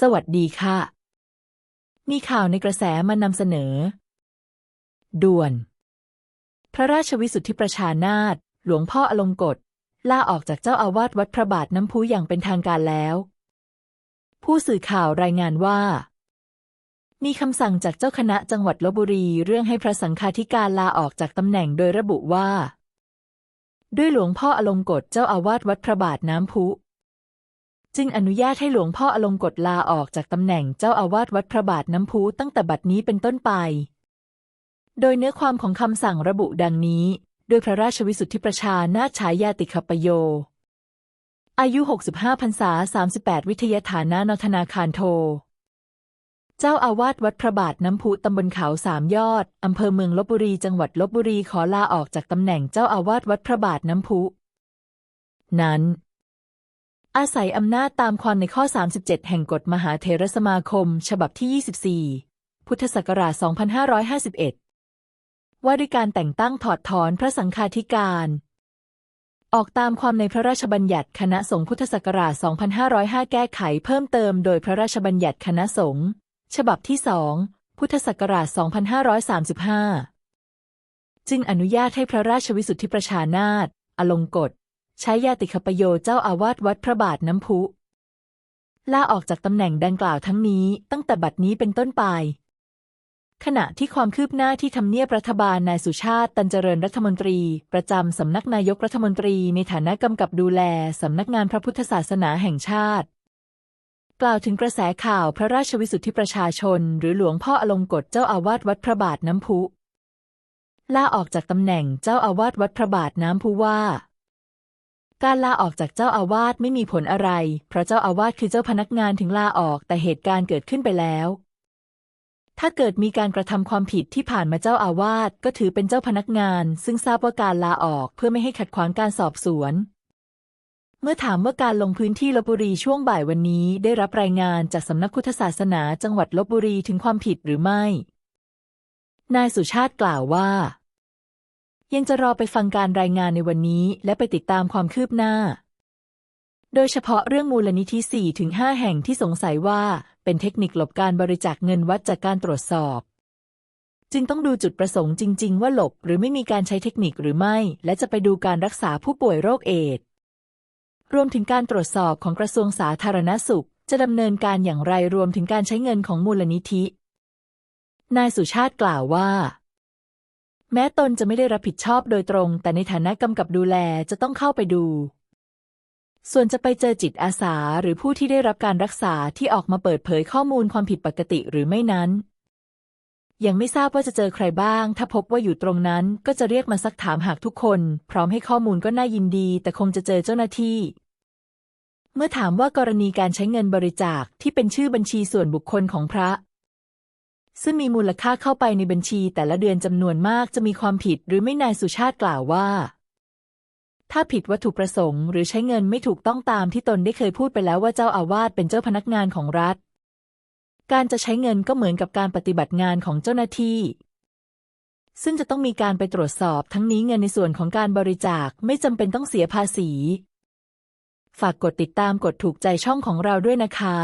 สวัสดีค่ะ มีข่าวในกระแสมานำเสนอ ด่วน พระราชวิสุทธิประชานาถหลวงพ่ออลงกฎลาออกจากเจ้าอาวาสวัดพระบาทน้ำพุอย่างเป็นทางการแล้ว ผู้สื่อข่าวรายงานว่า มีคำสั่งจากเจ้าคณะจังหวัดลบบุรีเรื่องให้พระสังฆาธิการลาออกจากตำแหน่งโดยระบุว่า ด้วยหลวงพ่ออลงกฎเจ้าอาวาสวัดพระบาทน้ำพุ จึงอนุญาตให้หลวงพ่ออลงกฎลาออกจากตำแหน่งเจ้าอาวาสวัดพระบาทน้ำพุตั้งแต่บัดนี้เป็นต้นไป โดยเนื้อความของคำสั่งระบุดังนี้ ด้วยพระราชวิสุทธิประชานาฉายาติขปโย อายุ 65พรรษา 38 วิทยาฐานะนธนาคารโท เจ้าอาวาสวัดพระบาทน้ำพุตำบลเขาสามยอดอำเภอเมืองลบบุรีจังหวัดลบบุรีขอลาออกจากตำแหน่งเจ้าอาวาสวัดพระบาทน้ำพุนั้น อาศัยอำนาจตามความในข้อ 37 แห่งกฎมหาเถรสมาคม ฉบับที่ 24 พุทธศักราช 2551 ว่าด้วยการแต่งตั้งถอดถอนพระสังฆาธิการ ออกตามความในพระราชบัญญัติคณะสงฆ์พุทธศักราช 2505 แก้ไขเพิ่มเติมโดยพระราชบัญญัติคณะสงฆ์ฉบับที่2พุทธศักราช 2535 จึงอนุญาตให้พระราชวิสุทธิประชานาถอลงกฎ ใช้ยาติขปโยเจ้าอาวาสวัดพระบาทน้ำพุ ลาออกจากตำแหน่งดังกล่าวทั้งนี้ตั้งแต่บัดนี้เป็นต้นไปขณะที่ความคืบหน้าที่ทำเนียบรัฐบาลนายสุชาติตันเจริญรัฐมนตรี ประจำสำนักนายกรัฐมนตรีในฐานะกำกับดูแลสำนักงานพระพุทธศาสนาแห่งชาติ กล่าวถึงกระแสข่าวพระราชวิสุทธิประชาชน หรือหลวงพ่ออลงกฎเจ้าอาวาสวัดพระบาทน้ำพุลาออกจากตำแหน่งเจ้าอาวาสวัดพระบาทน้ำพุว่า การลาออกจากเจ้าอาวาสไม่มีผลอะไร เพราะเจ้าอาวาสคือเจ้าพนักงานถึงลาออกแต่เหตุการณ์เกิดขึ้นไปแล้ว ถ้าเกิดมีการกระทำความผิดที่ผ่านมาเจ้าอาวาสก็ถือเป็นเจ้าพนักงาน ซึ่งทราบว่าการลาออกเพื่อไม่ให้ขัดขวางการสอบสวน เมื่อถามว่าการลงพื้นที่ลบบุรีช่วงบ่ายวันนี้ ได้รับรายงานจากสำนักพุทธศาสนาจังหวัดลบบุรีถึงความผิดหรือไม่ นายสุชาติกล่าวว่า ยังจะรอไปฟังการรายงานในวันนี้ และไปติดตามความคืบหน้า โดยเฉพาะเรื่องมูลนิธิ4-5แห่งที่สงสัยว่าเป็นเทคนิคหลบการบริจาคเงินวัดจากการตรวจสอบ จึงต้องดูจุดประสงค์จริง ๆ ว่าหลบหรือไม่มีการใช้เทคนิคหรือไม่ และจะไปดูการรักษาผู้ป่วยโรคเอดส์รวมถึงการตรวจสอบของกระทรวงสาธารณสุข จะดำเนินการอย่างไรรวมถึงการใช้เงินของมูลนิธิ นายสุชาติกล่าวว่า แม้ตนจะไม่ได้รับผิดชอบโดยตรง แต่ในฐานะกำกับดูแลจะต้องเข้าไปดู ส่วนจะไปเจอจิตอาสาหรือผู้ที่ได้รับการรักษาที่ออกมาเปิดเผยข้อมูลความผิดปกติหรือไม่นั้น ยังไม่ทราบว่าจะเจอใครบ้าง ถ้าพบว่าอยู่ตรงนั้นก็จะเรียกมาซักถามหากทุกคน พร้อมให้ข้อมูลก็น่ายินดี แต่คงจะเจอเจ้าหน้าที่เมื่อถามว่ากรณีการใช้เงินบริจาคที่เป็นชื่อบัญชีส่วนบุคคลของพระ ซึ่งมีมูลค่าเข้าไปในบัญชีแต่ละเดือนจำนวนมากจะมีความผิดหรือไม่นายสุชาติกล่าวว่า ถ้าผิดวัตถุประสงค์หรือใช้เงินไม่ถูกต้องตามที่ตนได้เคยพูดไปแล้วว่าเจ้าอาวาสเป็นเจ้าพนักงานของรัฐ การจะใช้เงินก็เหมือนกับการปฏิบัติงานของเจ้าหน้าที่ ซึ่งจะต้องมีการไปตรวจสอบทั้งนี้เงินในส่วนของการบริจาคไม่จำเป็นต้องเสียภาษี ฝากกดติดตามกดถูกใจช่องของเราด้วยนะคะ